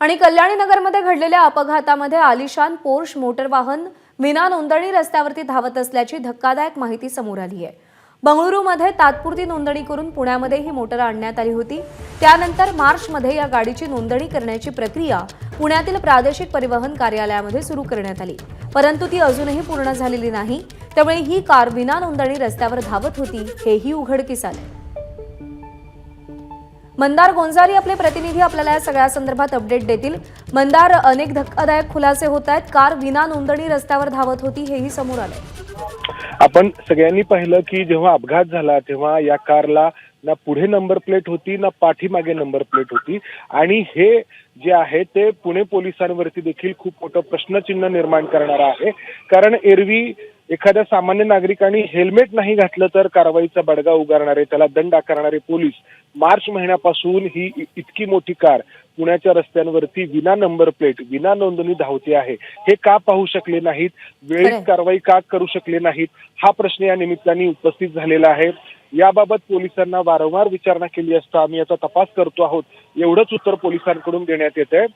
आणि कल्याणी नगरमध्ये घडलेल्या अपघातामध्ये आलिशान पोर्श मोटर वाहन विना नोंदणी रस्त्यावरती धावत असल्याची धक्कादायक माहिती समोर आली आहे. बंगळुरूमध्ये तात्पुरती नोंदणी करून पुण्यामध्ये ही मोटर आणण्यात आली होती. त्यानंतर मार्चमध्ये या गाडीची नोंदणी करण्याची प्रक्रिया पुण्यातील प्रादेशिक परिवहन कार्यालयामध्ये सुरू करण्यात आली. परंतु ती अजूनही पूर्ण झालेली नाही. त्यामुळे ही कार विना नोंदणी रस्त्यावर धावत होती हेही उघडकीस आले मंदार गोंजारी आपले प्रतिनिधी आपल्याला या सगळ्या संदर्भात अपडेट देतील. मंदार अनेक धक्कादायक खुलासे होत आहेत. कार विना नोंदणी रस्त्यावर धावत होती हेही समोर आलंय. आपण सगळ्यांनी पाहिलं की जेव्हा अपघात झाला तेव्हा या कारला ना पुढे नंबर प्लेट होती ना पाठीमागे नंबर प्लेट होती. आणि हे जे आहे ते पुणे पोलिसांवरती देखील खूप मोठं प्रश्नचिन्ह निर्माण करणार आहे. कारण एरवी एखाद्या सामान्य नागरिकांनी हेल्मेट नाही घातलं तर कारवाईचा बडगा उगारणारे त्याला दंड आकारणारे पोलीस मार्च महिन्यापासून ही इतकी मोठी कार पुण्याच्या रस्त्यांवरती विना नंबर प्लेट विना नोंदणी धावते आहे. हे का पाहू शकले नाहीत. वेळीच कारवाई का करू शकले नाहीत? हा प्रश्न या निमित्ताने उपस्थित झालेला आहे. याबाबत पोलिसांना वारंवार विचारणा केली असता आम्ही याचा तपास करतो आहोत. एवढंच उत्तर पोलिसांकडून देण्यात येत आहे.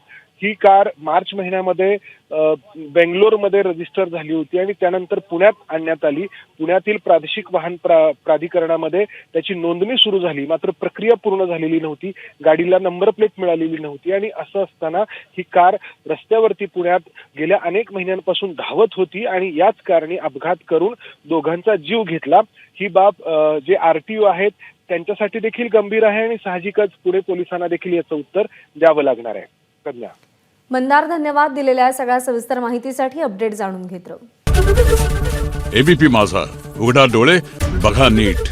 ही कार मार्च महिन्यामध्ये बेंगलोरमध्ये रजिस्टर झाली होती आणि त्यानंतर पुण्यात आणण्यात आली. पुण्यातील प्रादेशिक वाहन प्रा प्राधिकरणामध्ये त्याची नोंदणी सुरू झाली. मात्र प्रक्रिया पूर्ण झालेली नव्हती. गाडीला नंबर प्लेट मिळालेली नव्हती. आणि असं असताना ही कार रस्त्यावरती पुण्यात गेल्या अनेक महिन्यांपासून धावत होती आणि याच कारणी अपघात करून दोघांचा जीव घेतला. ही बाब जे आरटीओ आहेत त्यांच्यासाठी देखील गंभीर आहे आणि साहजिकच पुणे पोलिसांना देखील याचं उत्तर द्यावं लागणार आहे. प्रज्ञा मंदार धन्यवाद दिलेल्या सगळ्या सविस्तर माहितीसाठी अपडेट जाणून घेत राहू. एबीपी माझा. उघडा डोळे बघा नीट.